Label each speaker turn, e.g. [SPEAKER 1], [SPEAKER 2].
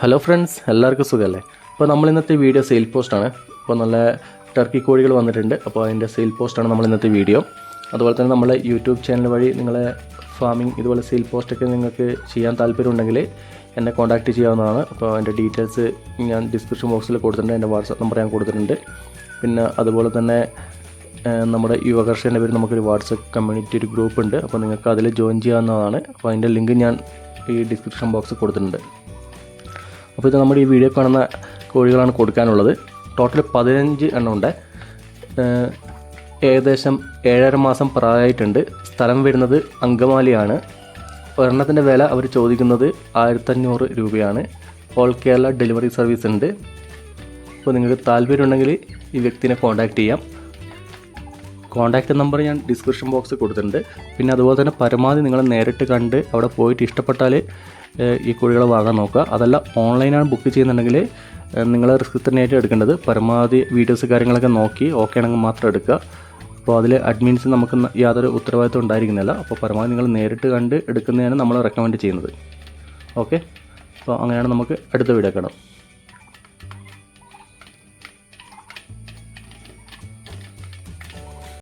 [SPEAKER 1] Hello friends എല്ലാവർക്കും സുഖമല്ലേ? അപ്പോൾ നമ്മൾ ഇന്നത്തെ വീഡിയോ സെയിൽ പോസ്റ്റാണ് അപ്പോൾ നല്ല ടർക്കി കോഴികൾ വന്നിട്ടുണ്ട്. അപ്പോൾ അതിന്റെ സെയിൽ പോസ്റ്റാണ് നമ്മൾ ഇന്നത്തെ വീഡിയോ അതുപോലെ തന്നെ നമ്മളെ യൂട്യൂബ് ചാനൽ വഴി നിങ്ങളെ ഫാമിംഗ് ഇതുപോലെ സെയിൽ പോസ്റ്റൊക്കെ നിങ്ങൾക്ക് ചെയ്യാൻ താല്പര്യമുണ്ടെങ്കിൽ എന്നെ കോൺടാക്റ്റ് ചെയ്യാവുന്നതാണ്. അപ്പോൾ അതിന്റെ ഡീറ്റെയിൽസ് ഞാൻ ഡിസ്ക്രിപ്ഷൻ ബോക്സിൽ കൊടുത്തിട്ടുണ്ട്. എന്റെ വാട്സപ്പ് നമ്പർ ഞാൻ കൊടുത്തിട്ടുണ്ട്. പിന്നെ അതുപോലെ തന്നെ നമ്മുടെ യുവകർഷകന്റെ പേര് നമുക്കൊരു വാട്സപ്പ് കമ്മ്യൂണിറ്റി ഒരു ഗ്രൂപ്പ് ഉണ്ട്. അപ്പോൾ നിങ്ങൾക്ക് അതിൽ ജോയിൻ ചെയ്യാവുന്നതാണ്. അപ്പോൾ അതിന്റെ ലിങ്ക് ഞാൻ ഈ ഡിസ്ക്രിപ്ഷൻ ബോക്സിൽ കൊടുത്തിട്ടുണ്ട്. അപ്പോൾ ഇത് നമ്മുടെ ഈ വീഡിയോ കാണുന്ന കോഴികളാണ് കൊടുക്കാനുള്ളത്. ടോട്ടൽ പതിനഞ്ച് എണ്ണം ഉണ്ട്. ഏകദേശം ഏഴര മാസം പ്രായമായിട്ടുണ്ട്. സ്ഥലം വരുന്നത് അങ്കമാലിയാണ്. ഒരെണ്ണത്തിന്റെ വില അവർ ചോദിക്കുന്നത് ആയിരത്തഞ്ഞൂറ് രൂപയാണ്. ഓൾ കേരള ഡെലിവറി സർവീസ് ഉണ്ട്. അപ്പോൾ നിങ്ങൾക്ക് താല്പര്യമുണ്ടെങ്കിൽ ഈ വ്യക്തിനെ കോൺടാക്റ്റ് ചെയ്യാം. കോൺടാക്റ്റ് നമ്പർ ഞാൻ ഡിസ്ക്രിപ്ഷൻ ബോക്സിൽ കൊടുത്തിട്ടുണ്ട്. പിന്നെ അതുപോലെ തന്നെ പരമാവധി നിങ്ങൾ നേരിട്ട് കണ്ട് അവിടെ പോയിട്ട് ഇഷ്ടപ്പെട്ടാൽ ഈ കോഴികളെ വാങ്ങാൻ നോക്കുക. അതല്ല ഓൺലൈനാണ് ബുക്ക് ചെയ്യുന്നുണ്ടെങ്കിൽ നിങ്ങൾ റിസ്ക് തന്നെയായിട്ട് എടുക്കേണ്ടത്. പരമാവധി വീഡിയോസ് കാര്യങ്ങളൊക്കെ നോക്കി ഓക്കെ ആണെങ്കിൽ മാത്രം എടുക്കുക. അപ്പോൾ അതിൽ അഡ്മിൻസ് നമുക്ക് യാതൊരു ഉത്തരവാദിത്വം ഉണ്ടായിരിക്കുന്നില്ല. അപ്പോൾ പരമാവധി നിങ്ങൾ നേരിട്ട് കണ്ട് എടുക്കുന്നതാണ് നമ്മൾ റെക്കമെൻഡ് ചെയ്യുന്നത്. ഓക്കെ അപ്പോൾ അങ്ങനെയാണ് നമുക്ക് അടുത്ത വീഡിയോ കാണാം.